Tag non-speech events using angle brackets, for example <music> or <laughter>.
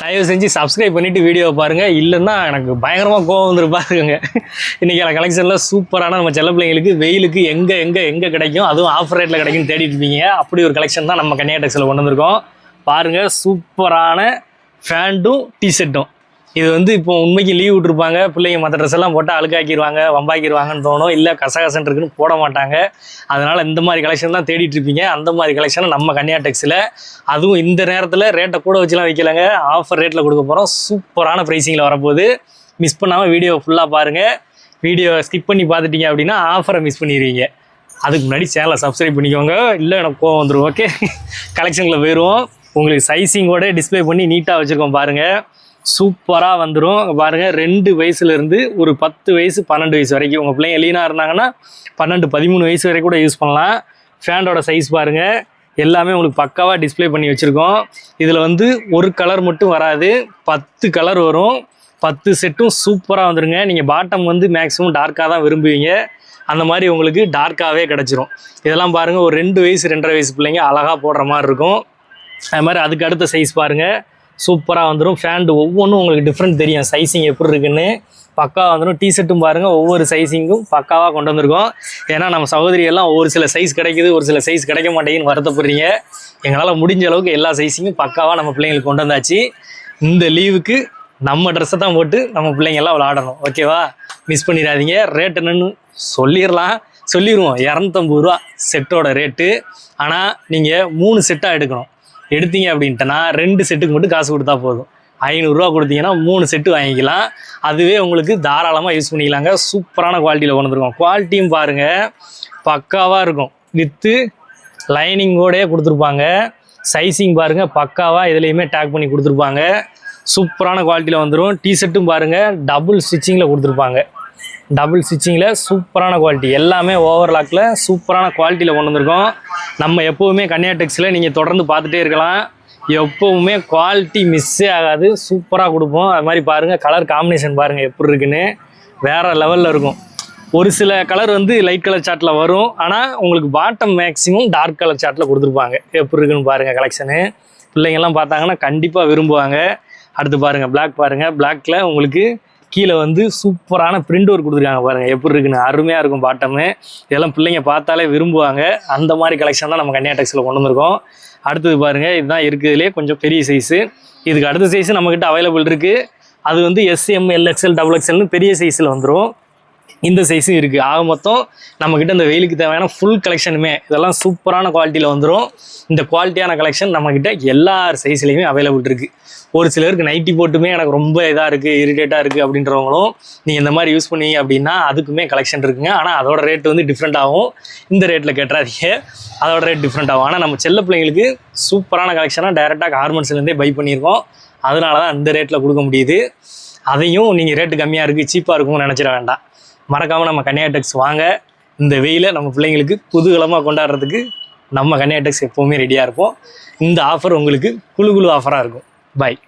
தயவு செஞ்சு சப்ஸ்கிரைப் பண்ணிவிட்டு வீடியோ பாருங்கள் இல்லைன்னா எனக்கு பயங்கரமாக கோவம் வந்துரு பாருங்க. அந்த கலெக்ஷனில் சூப்பரான நம்ம செல்ல பிள்ளைங்களுக்கு வெயிலுக்கு எங்கே எங்கே எங்கே கிடைக்கும்? அதுவும் ஆஃப் ரேட்டில் கிடைக்கும் தேடிட்டு இருப்பீங்க. அப்படி ஒரு கலெக்ஷன் தான் நம்ம கன்னியாடெக்ஸில் கொண்டு வந்திருக்கோம். பாருங்க சூப்பரான ஃபேண்டும் டிஷர்ட்டும் இது வந்து இப்போ உண்மைக்கு லீவ் விட்டுருப்பாங்க. பிள்ளைங்க மற்ற ட்ரெஸ் எல்லாம் போட்டு அழுக்காக்கிடுவாங்க வம்பாக்கிடுவாங்கன்னு தோணும். இல்லை கசகசன் இருக்குன்னு போட மாட்டாங்க. அதனால் இந்த மாதிரி கலெக்ஷன் தான் தேடிட்டு இருப்பீங்க. அந்த மாதிரி கலெக்ஷனை நம்ம கன்னியா டெக்ஸில். அதுவும் இந்த நேரத்தில் ரேட்டை கூட வச்சுலாம் வைக்கலங்க. ஆஃபர் ரேட்டில் கொடுக்க போகிறோம் சூப்பரான ப்ரைஸிங்கில் வரப்போகுது. மிஸ் பண்ணாமல் வீடியோ ஃபுல்லாக பாருங்கள் வீடியோ ஸ்கிப் பண்ணி பார்த்துட்டீங்க அப்படின்னா ஆஃபரை மிஸ் பண்ணிடுவீங்க அதுக்கு முன்னாடி சேனலை சப்ஸ்கிரைப் பண்ணிக்கோங்க. இல்லை எனக்கு கோவம் வந்துடும் ஓகே <laughs> கலெக்ஷனில் போயிடுவோம் உங்களுக்கு சைஸிங்கோட டிஸ்ப்ளே பண்ணி நீட்டாக வச்சுருக்கோம் பாருங்கள் சூப்பராக வந்துடும் பாருங்கள் ரெண்டு வயசுலேருந்து ஒரு பத்து வயசு பன்னெண்டு வயசு வரைக்கும். உங்கள் பிள்ளைங்க லீனாக இருந்தாங்கன்னா பன்னெண்டு பதிமூணு வயசு வரைக்கும் கூட யூஸ் பண்ணலாம். ஃபேனோட சைஸ் பாருங்கள் எல்லாமே உங்களுக்கு பக்காவாக டிஸ்ப்ளே பண்ணி வச்சுருக்கோம். இதில் வந்து ஒரு கலர் மட்டும் வராது. பத்து கலர் வரும். பத்து செட்டும் சூப்பராக வந்துடுங்க நீங்கள் பாட்டம் வந்து மேக்ஸிமம் டார்க்காக தான் விரும்புவீங்க. அந்த மாதிரி உங்களுக்கு டார்க்காகவே கிடச்சிரும். இதெல்லாம் பாருங்கள் ஒரு ரெண்டு வயசு ரெண்டரை வயசு பிள்ளைங்க அழகாக போடுற மாதிரி இருக்கும். அது மாதிரி அதுக்கு அடுத்த சைஸ் பாருங்கள் சூப்பராக வந்துடும் ஃபேண்டு ஒவ்வொன்றும் உங்களுக்கு டிஃப்ரெண்ட் தெரியும். சைஸிங் எப்படி இருக்குன்னு. பக்காவாக வந்துடும் டிஷர்ட்டும் பாருங்கள் ஒவ்வொரு சைஸிங்கும் பக்காவாக கொண்டு வந்திருக்கோம். ஏன்னா நம்ம சகோதரியெல்லாம் ஒரு சில சைஸ் கிடைக்குது ஒரு சில சைஸ் கிடைக்க மாட்டேங்குன்னு வருத்தப்படுறீங்க. எங்களால் முடிஞ்ச அளவுக்கு எல்லா சைஸிங்கும் பக்காவாக நம்ம பிள்ளைங்களுக்கு கொண்டு வந்தாச்சு. இந்த லீவுக்கு நம்ம ட்ரெஸ்ஸை தான் போட்டு நம்ம பிள்ளைங்க எல்லாம் விளாடணும் ஓகேவா மிஸ் பண்ணிடாதீங்க. ரேட் என்னென்னு சொல்லிடலாம். சொல்லிடுவோம். இரநூத்தம்பது ரூபா செட்டோட ரேட்டு ஆனால் நீங்கள் மூணு செட்டாக எடுக்கணும். எடுத்தீங்க அப்படின்ட்டுனா. ரெண்டு செட்டுக்கு மட்டும் காசு கொடுத்தா போதும். ஐநூறுரூவா கொடுத்தீங்கன்னா மூணு செட்டு வாங்கிக்கலாம். அதுவே உங்களுக்கு தாராளமாக யூஸ் பண்ணிக்கலாங்க. சூப்பரான குவாலிட்டியில் கொண்டு வந்துருக்கோம். குவாலிட்டியும் பாருங்கள் பக்காவாக இருக்கும். வித்து லைனிங்கோடயே கொடுத்துருப்பாங்க. சைஸிங் பாருங்கள் பக்காவாக இதுலேயுமே டேக் பண்ணி கொடுத்துருப்பாங்க. சூப்பரான குவாலிட்டியில் வந்துடும் டிஷர்ட்டும் பாருங்கள் டபுள் ஸ்டிச்சிங்கில் கொடுத்துருப்பாங்க. டபுள் ஸ்டிச்சிங்கில் சூப்பரான குவாலிட்டி எல்லாமே ஓவர்லாக்கில் சூப்பரான குவாலிட்டியில் கொண்டு வந்திருக்கோம். நம்ம எப்போவுமே கன்னியா டெக்ஸில் நீங்கள் தொடர்ந்து பார்த்துட்டே இருக்கலாம். எப்போவுமே குவாலிட்டி மிஸ்ஸே ஆகாது. சூப்பராக கொடுப்போம். அது மாதிரி பாருங்கள் கலர் காம்பினேஷன் பாருங்கள் எப்படி இருக்குன்னு. வேறு லெவலில் இருக்கும். ஒரு சில கலர் வந்து லைட் கலர் சார்ட்டில் வரும். ஆனால் உங்களுக்கு பாட்டம் மேக்ஸிமம் டார்க் கலர் சார்ட்டில் கொடுத்துருப்பாங்க. எப்படி இருக்குன்னு பாருங்கள் கலெக்ஷனு பிள்ளைங்கள்லாம் பார்த்தாங்கன்னா கண்டிப்பாக விரும்புவாங்க. அடுத்து பாருங்கள் பிளாக் பாருங்கள் பிளாக்கில் உங்களுக்கு கீழே வந்து சூப்பரான பிரிண்ட் ஒர்க் கொடுத்துருக்காங்க பாருங்கள் எப்படி இருக்குன்னு அருமையாக இருக்கும் பாட்டமு. இதெல்லாம் பிள்ளைங்க பார்த்தாலே விரும்புவாங்க. அந்த மாதிரி கலெக்ஷன் தான் நம்ம கன்னியா டெக்ஸில் கொண்டு வந்திருக்கோம். அடுத்தது பாருங்கள் இதுதான் இருக்கிறதுலே கொஞ்சம் பெரிய சைஸு இதுக்கு அடுத்த சைஸு நம்மக்கிட்ட அவைலபிள் இருக்குது அது வந்து எஸ்எம் எல்எக்ஸ்எல் டபுள் எக்ஸ்எல்னு பெரிய சைஸில் வந்துடும் இந்த சைஸும் இருக்குது ஆக மொத்தம் நம்மக்கிட்ட இந்த வெயிலுக்கு தேவையான ஃபுல் கலெக்ஷனுமே இதெல்லாம் சூப்பரான குவாலிட்டியில் வந்துடும் இந்த குவாலிட்டியான கலெக்ஷன் நம்மக்கிட்ட எல்லா சைஸ்லேயுமே அவைலபிள் இருக்குது ஒரு சிலருக்கு நைட்டி போட்டுமே எனக்கு ரொம்ப இதாக இருக்குது இரிட்டேட்டாக இருக்குது அப்படின்றவங்களும் நீங்கள் இந்த மாதிரி யூஸ் பண்ணி அப்படின்னா அதுக்குமே கலெக்ஷன் இருக்குங்க. ஆனால் அதோட ரேட் வந்து டிஃப்ரெண்ட் ஆகும். இந்த ரேட்டில் கேட்டாதீங்க அதோட ரேட் டிஃப்ரெண்ட் ஆகும். ஆனால் நம்ம செல்ல பிள்ளைங்களுக்கு சூப்பரான கலெக்ஷனாக டைரெக்டாக கார்மெண்ட்ஸ்லேருந்தே பை பண்ணியிருக்கோம். அதனால தான் இந்த ரேட்டில் கொடுக்க முடியுது. அதையும் நீங்கள் ரேட்டு கம்மியாக இருக்குது சீப்பாக இருக்கும்னு நினச்சிட வேண்டாம். மறக்காமல் நம்ம கன்னியாடெக்ஸ் வாங்க. இந்த வெயிலை நம்ம பிள்ளைங்களுக்கு குதூகலமாக கொண்டாடுறதுக்கு நம்ம கன்னியாடெக்ஸ் எப்போவுமே ரெடியாக இருப்போம். இந்த ஆஃபர் உங்களுக்கு குழு குழு ஆஃபராக இருக்கும். பாய்